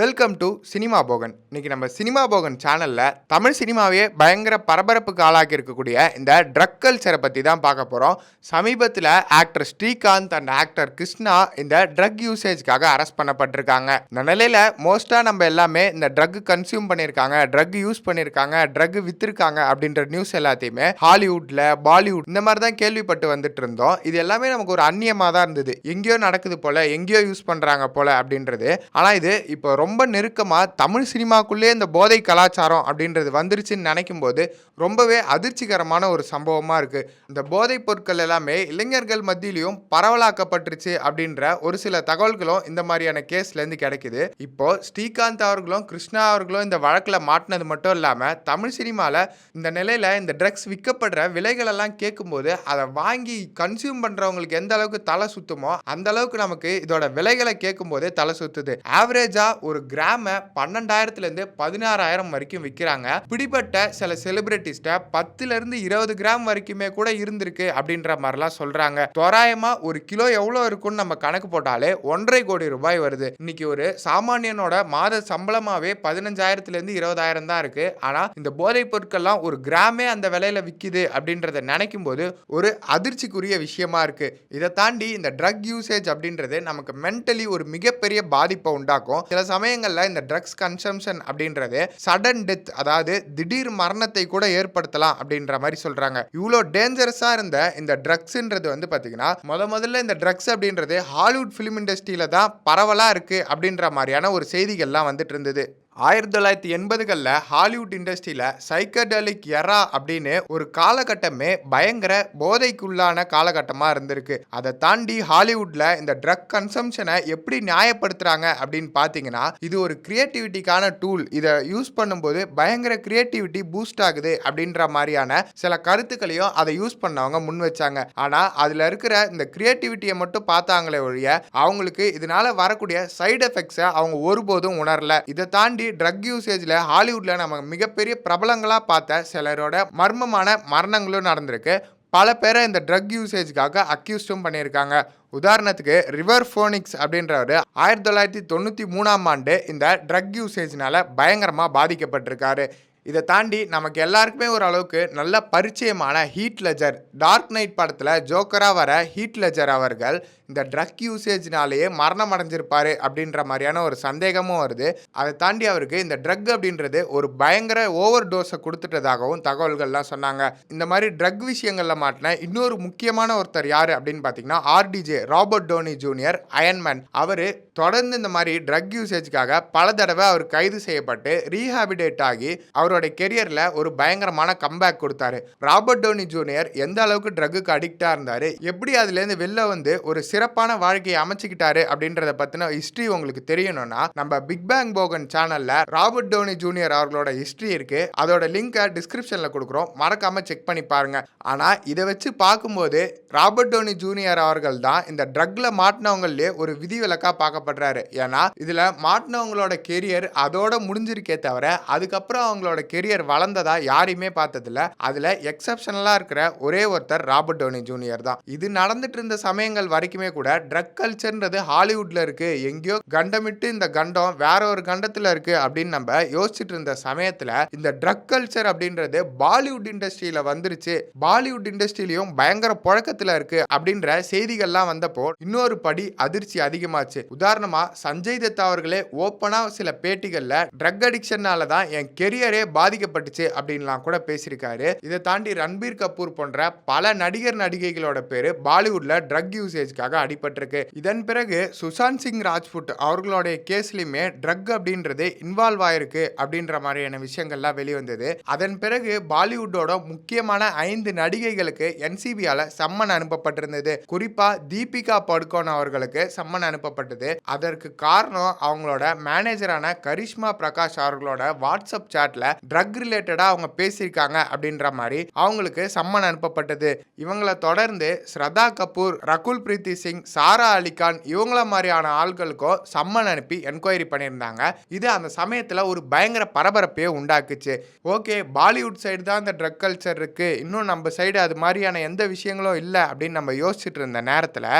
Welcome to cinema Bogan இன்னைக்கு நம்ம cinema Bogan சேனலில் தமிழ் சினிமாவே பயங்கர பரபரப்புக்கு ஆளாக்கி இருக்கக்கூடிய இந்த ட்ரக் கல்ச்சரை பற்றி தான் பார்க்க போகிறோம் சமீபத்தில் actor Srikanth and actor Krishna இந்த ட்ரக் யூசேஜ்க்காக அரெஸ்ட் பண்ணப்பட்டிருக்காங்க. இந்த நிலையில் மோஸ்ட்டாக நம்ம எல்லாமே இந்த ட்ரக் கன்சியூம் பண்ணியிருக்காங்க ட்ரக் யூஸ் பண்ணியிருக்காங்க ட்ரக் விற்றுருக்காங்க அப்படின்ற நியூஸ் எல்லாத்தையுமே ஹாலிவுட்டில் பாலிவுட் இந்த மாதிரி தான் கேள்விப்பட்டு வந்துட்டு இருந்தோம். இது எல்லாமே நமக்கு ஒரு அந்நியமாக தான் இருந்தது. எங்கேயோ நடக்குது போல் எங்கேயோ யூஸ் பண்ணுறாங்க போல் அப்படின்றது. ஆனால் இது இப்போ ரொம்ப ரொம்ப நெருக்கமாக தமிழ் சினிமாக்குள்ளே இந்த போதை கலாச்சாரம் அப்படின்றது வந்துருச்சுன்னு நினைக்கும் போது ரொம்பவே அதிர்ச்சிகரமான ஒரு சம்பவமாக இருக்குது இந்த போதைப் பொருட்கள் எல்லாமே இளைஞர்கள் மத்தியிலையும் பரவலாக்கப்பட்டுருச்சு அப்படின்ற ஒரு சில தகவல்களும் இந்த மாதிரியான கேஸ்லேருந்து கிடைக்குது. இப்போ ஸ்ரீகாந்த் அவர்களும் கிருஷ்ணா அவர்களும் இந்த வழக்கில் மாட்டினது மட்டும் இல்லாமல் தமிழ் சினிமாவில் இந்த நிலையில் இந்த ட்ரக்ஸ் விற்கப்படுற விலைகளெல்லாம் கேட்கும்போது அதை வாங்கி கன்சியூம் பண்ணுறவங்களுக்கு எந்த அளவுக்கு தலை சுத்துமோ அந்த அளவுக்கு நமக்கு இதோட விலைகளை கேட்கும்போதே தலை சுத்துது. ஆவரேஜாக ஒரு கிராம பன்னெண்டாயிரத்துலேருந்து பதினாறாயிரம் வரைக்கும் விற்கிறாங்க. பிடிப்பட்ட சில செலிபிரிட்டிஸ்ட பத்துல இருந்து இருபது கிராம் வரைக்குமே கூட இருந்திருக்கு அப்படின்ற மாதிரிலாம் சொல்றாங்க. தோராயமா ஒரு கிலோ எவ்வளோ இருக்கும்னு நம்ம கணக்கு போட்டாலே ஒன்றரை கோடி ரூபாய் வருது. இன்னைக்கு ஒரு சாமானியனோட மாத சம்பளமாவே பதினஞ்சாயிரத்துல இருந்து இருபதாயிரம் தான் இருக்கு. ஆனா இந்த போதைப் பொருட்கள்லாம் ஒரு கிராமே அந்த விலையில விற்கிது அப்படின்றத நினைக்கும் போது ஒரு அதிர்ச்சிக்குரிய விஷயமா இருக்கு. இதை தாண்டி இந்த ட்ரக் யூசேஜ் அப்படின்றது நமக்கு மென்டலி ஒரு மிகப்பெரிய பாதிப்பை உண்டாக்கும். சில சமயங்களில் இந்த ட்ரக்ஸ் கன்சம்ஷன் அப்படின்றது சடன் டெத் அதாவது திடீர் மரணத்தை கூட ஏற்படுத்தலாம் அப்படின்ற மாதிரி சொல்கிறாங்க இவ்வளோ டேஞ்சரஸாக இருந்த இந்த ட்ரக்ஸ்ன்றது வந்து பார்த்தீங்கன்னா முத முதல்ல இந்த ட்ரக்ஸ் அப்படின்றது ஹாலிவுட் ஃபிலிம் இண்டஸ்ட்ரியில தான் பரவலாக இருக்குது அப்படின்ற மாதிரியான ஒரு செய்திகள்லாம் வந்துட்டு இருந்தது. ஆயிரத்தி தொள்ளாயிரத்தி எண்பதுகளில் ஹாலிவுட் இண்டஸ்ட்ரியில் சைக்கடலிக் எரா அப்படின்னு ஒரு காலகட்டமே பயங்கர போதைக்குள்ளான காலகட்டமாக இருந்திருக்கு. அதை தாண்டி ஹாலிவுட்டில் இந்த ட்ரக் கன்சம்ஷனை எப்படி நியாயப்படுத்துகிறாங்க அப்படின்னு பார்த்தீங்கன்னா இது ஒரு கிரியேட்டிவிட்டிக்கான டூல் இதை யூஸ் பண்ணும்போது பயங்கர கிரியேட்டிவிட்டி பூஸ்ட் ஆகுது அப்படின்ற மாதிரியான சில கருத்துக்களையும் அதை யூஸ் பண்ணவங்க முன் வச்சாங்க. ஆனால் அதில் இருக்கிற இந்த கிரியேட்டிவிட்டியை மட்டும் பார்த்தாங்களே ஒழிய அவங்களுக்கு இதனால வரக்கூடிய சைடு எஃபெக்ட்ஸை அவங்க ஒருபோதும் உணரல. இதை தாண்டி ட்ரக் யூசேஜில் ஹாலிவுட்டில் நம்ம மிகப்பெரிய பிரபலங்களாக பார்த்த சிலரோட மர்மமான மரணங்களும் நடந்திருக்கு. பல பேரை இந்த ட்ரக் யூசேஜ்க்காக அக்யூஸ்டும் பண்ணியிருக்காங்க. உதாரணத்துக்கு ரிவர் ஃபோனிக்ஸ் அப்படின்றவர் ஆயிரத்தி தொள்ளாயிரத்தி தொண்ணூற்றி மூணாம் ஆண்டு இந்த ட்ரக் யூசேஜ்னால பயங்கரமாக பாதிக்கப்பட்டிருக்காரு. இதை தாண்டி நமக்கு எல்லாருக்குமே ஒரு அளவுக்கு நல்ல பரிச்சயமான ஹீட் லெஜர் டார்க் நைட் படத்தில் ஜோக்கராக வர ஹீட் லெஜர் அவர்கள் இந்த ட்ரக் யூசேஜ்னாலேயே மரணம் அடைஞ்சிருப்பார் அப்படின்ற மாதிரியான ஒரு சந்தேகமும் வருது. அதை தாண்டி அவருக்கு இந்த ட்ரக் அப்படின்றது ஒரு பயங்கர ஓவர் டோஸை கொடுத்துட்டதாகவும் தகவல்கள்லாம் சொன்னாங்க. இந்த மாதிரி ட்ரக் விஷயங்களில் மாட்டின இன்னொரு முக்கியமான ஒருத்தர் யார் அப்படின்னு பார்த்தீங்கன்னா RDJ Robert Downey Junior Iron Man அவர் தொடர்ந்து இந்த மாதிரி ட்ரக் யூசேஜ்க்காக பல தடவை அவர் கைது செய்யப்பட்டு ரீஹாபிடேட் ஆகி அவரோட கெரியரில் ஒரு பயங்கரமான கம்பேக் கொடுத்தாரு. ராபர்ட் டோனி ஜூனியர் எந்த அளவுக்கு ட்ரக்குக்கு அடிக்டாக இருந்தார் எப்படி அதுலேருந்து வெளில வந்து ஒரு சிறப்பான வாழ்க்கையை அமைச்சுக்கிட்டாரு அப்படின்றத பற்றின ஹிஸ்ட்ரி உங்களுக்கு தெரியணும்னா நம்ம பிக் பேங் போகன் சேனலில் ராபர்ட் டோனி ஜூனியர் அவர்களோட ஹிஸ்ட்ரி இருக்குது அதோட லிங்கை டிஸ்கிரிப்ஷனில் கொடுக்குறோம். மறக்காமல் செக் பண்ணி பாருங்க. ஆனால் இதை வச்சு பார்க்கும்போது ராபர்ட் டோனி ஜூனியர் அவர்கள் தான் இந்த ட்ரக்ல மாட்டினவங்களே ஒரு விதிவிலக்காக பார்க்கப்படுறாரு ஏன்னா இதில் மாட்டினவங்களோட கெரியர் அதோட முடிஞ்சிருக்கே தவிர அதுக்கப்புறம் அவங்களோட கெரியர் வளர்ந்ததா யாரையுமே பார்த்ததில்ல. அதில் எக்ஸப்ஷனலாக இருக்கிற ஒரே ஒருத்தர் ராபர்ட் டோனி ஜூனியர் தான். இது நடந்துட்டு இருந்த சமயங்கள் வரைக்குமே கூட ட்ரக் கல்ச்சர்ன்றது ஹாலிவுட்ல இருக்கு. எங்கேயோ கண்டமிட்டு இந்த கண்டம் வேற ஒரு கண்டத்தில் இருக்கு அப்படின்னு நம்ம யோசிச்சுட்டு இருந்த சமயத்தில் இந்த ட்ரக் கல்ச்சர் அப்படின்றது பாலிவுட் இண்டஸ்ட்ரியில வந்துருச்சு. பாலிவுட் இண்டஸ்ட்ரியிலையும் பயங்கர புழக்கத்தில் இருக்கு அப்படின்ற செய்திகள்லாம் வந்தப்போ இன்னொரு படி அதிர்ச்சி அதிகமாச்சு. உதாரணம் சஞ்சய் தத் அவர்களே ஓப்பனாக சில பேட்டிகளில் ட்ரக் அடிக்ஷனால தான் என் கெரியரே பாதிக்கப்பட்டுச்சு அப்படின்லாம் கூட பேசியிருக்காரு. இதை தாண்டி ரன்பீர் கபூர் போன்ற பல நடிகர் நடிகைகளோட பேர் பாலிவுட்ல ட்ரக் யூசேஜ்க்காக அடிபட்டிருக்கு. இதன் பிறகு சுஷாந்த் சிங் ராஜ்புட் அவர்களுடைய கேஸ்லையுமே ட்ரக் அப்படின்றது இன்வால்வ் ஆயிருக்கு அப்படின்ற மாதிரியான விஷயங்கள்லாம் வெளிவந்தது. அதன் பிறகு பாலிவுட்டோட முக்கியமான ஐந்து நடிகைகளுக்கு என்சிபியால சம்மன் அனுப்பப்பட்டிருந்தது. குறிப்பா தீபிகா படுகோன் அவர்களுக்கு சம்மன் அனுப்பப்பட்டது. அதற்கு காரணம் அவங்களோட மேனேஜரான கரிஷ்மா பிரகாஷ் அவர்களோட வாட்ஸ்அப் சாட்ல ட்ரக் ரிலேட்டடா அவங்க பேசியிருக்காங்க அப்படின்ற மாதிரி அவங்களுக்கு சம்மன் அனுப்பப்பட்டது. இவங்களை தொடர்ந்து ஸ்ரதா கபூர் ரகுல் பிரீத்தி சிங் சாரா அலிகான் இவங்கள மாதிரியான ஆள்களுக்கும் சம்மன் அனுப்பி என்கொயரி பண்ணியிருந்தாங்க. இது அந்த சமயத்தில் ஒரு பயங்கர பரபரப்பையே உண்டாக்குச்சு. ஓகே பாலிவுட் சைடு தான் இந்த ட்ரக் கல்ச்சர் இருக்கு. இன்னும் நம்ம சைடு அது மாதிரியான எந்த விஷயங்களும் இல்லை அப்படின்னு நம்ம யோசிச்சுட்டு இருந்த நேரத்தில்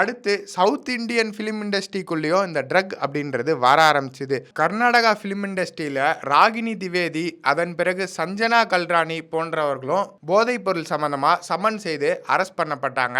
அடுத்து சவுத் இந்தியன் ஃபிலிம் இண்டஸ்ட்ரிக்குள்ளேயும் இந்த ட்ரக் அப்படின்றது வர ஆரம்பிச்சுது. கர்நாடகா ஃபிலிம் இண்டஸ்ட்ரியில் ராகினி திவேதி அதன் பிறகு சஞ்சனா கல்ராணி போன்றவர்களும் போதைப் பொருள் சம்பந்தமாக சமன் செய்து அரெஸ்ட் பண்ணப்பட்டாங்க.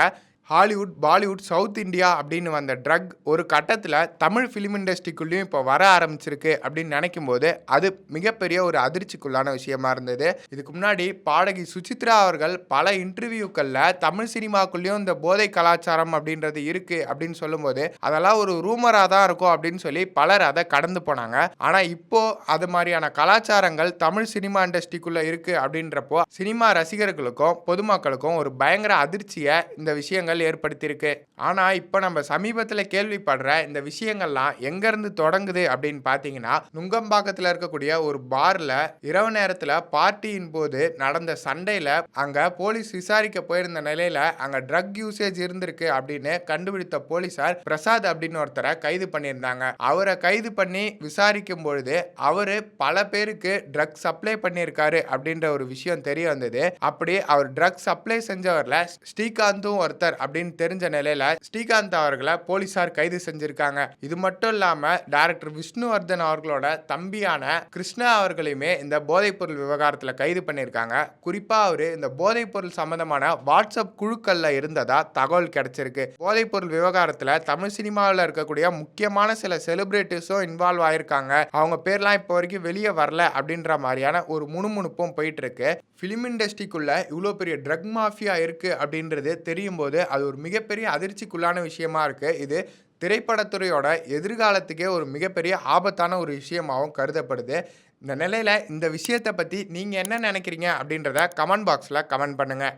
ஹாலிவுட் பாலிவுட் சவுத் இந்தியா அப்படின்னு வந்த ட்ரக் ஒரு கட்டத்தில் தமிழ் ஃபிலிம் இண்டஸ்ட்ரிக்குள்ளேயும் இப்போ வர ஆரம்பிச்சிருக்கு அப்படின்னு நினைக்கும் போது அது மிகப்பெரிய ஒரு அதிர்ச்சிக்குள்ளான விஷயமா இருந்தது. இதுக்கு முன்னாடி பாடகி சுசித்ரா அவர்கள் பல இன்டர்வியூக்களில் தமிழ் சினிமாக்குள்ளேயும் இந்த போதை கலாச்சாரம் அப்படின்றது இருக்குது அப்படின்னு சொல்லும்போது அதெல்லாம் ஒரு ரூமராக தான் இருக்கும் அப்படின்னு சொல்லி பலர் அதை கடந்து போனாங்க. ஆனால் இப்போது அது மாதிரியான கலாச்சாரங்கள் தமிழ் சினிமா இண்டஸ்ட்ரிக்குள்ளே இருக்குது அப்படின்றப்போ சினிமா ரசிகர்களுக்கும் பொதுமக்களுக்கும் ஒரு பயங்கர அதிர்ச்சியை இந்த விஷயங்கள் ஏற்படுத்தியிருக்கு. ஆனால் இப்போ நம்ம சமீபத்தில் கேள்விப்படுற இந்த விஷயங்கள்லாம் எங்கேருந்து தொடங்குது அப்படின்னு பார்த்தீங்கன்னா நுங்கம்பாக்கத்தில் இருக்கக்கூடிய ஒரு பாரில் இரவு நேரத்தில் பார்ட்டியின் போது நடந்த சண்டையில் அங்கே போலீஸ் விசாரிக்க போயிருந்த நிலையில் அங்கே ட்ரக் யூசேஜ் இருந்திருக்கு அப்படின்னு கண்டுபிடித்த போலீசார் பிரசாத் அப்படின்னு ஒருத்தரை கைது பண்ணியிருந்தாங்க. அவரை கைது பண்ணி விசாரிக்கும் பொழுது அவர் பல பேருக்கு ட்ரக் சப்ளை பண்ணியிருக்காரு அப்படின்ற ஒரு விஷயம் தெரிய வந்தது. அப்படி அவர் ட்ரக் சப்ளை செஞ்சவரில் ஸ்ரீகாந்தும் ஒருத்தர் அப்படின்னு தெரிஞ்ச நிலையில ஸ்ரீகாந்த் அவர்களை போலீசார் கைது செஞ்சிருக்காங்க. இது மட்டும் இல்லாம டைரக்டர் விஷ்ணுவர்தன் அவர்களோட தம்பியான கிருஷ்ணா அவர்களையுமே இந்த போதைப்பொருள் விவகாரத்தில் கைது பண்ணியிருக்காங்க குறிப்பா அவரு இந்த போதைப்பொருள் சம்பந்தமான வாட்ஸ்அப் குழுக்கள்ல இருந்ததா தகவல் கிடைச்சிருக்கு. போதைப்பொருள் விவகாரத்தில் தமிழ் சினிமாவில் இருக்கக்கூடிய முக்கியமான சில செலிபிரிட்டிஸும் இன்வால்வ் ஆயிருக்காங்க. அவங்க பேர்லாம் இப்போ வரைக்கும் வெளியே வரல அப்படின்ற மாதிரியான ஒரு முணுமுணுப்பும் போயிட்டு இருக்கு. ஃபிலிம் இண்டஸ்ட்ரிக்குள்ள இவ்வளோ பெரிய ட்ரக் மாஃபியா இருக்கு அப்படின்றது தெரியும் போது அது ஒரு மிகப்பெரிய அதிர்ச்சிக்குள்ளான விஷயமா இருக்குது இது திரைப்படத்துறையோட எதிர்காலத்துக்கே ஒரு மிகப்பெரிய ஆபத்தான ஒரு விஷயமாகவும் கருதப்படுது. இந்த நிலையில் இந்த விஷயத்தை பற்றி நீங்கள் என்ன நினைக்கிறீங்க அப்படின்றத கமெண்ட் பாக்ஸில் கமெண்ட் பண்ணுங்கள்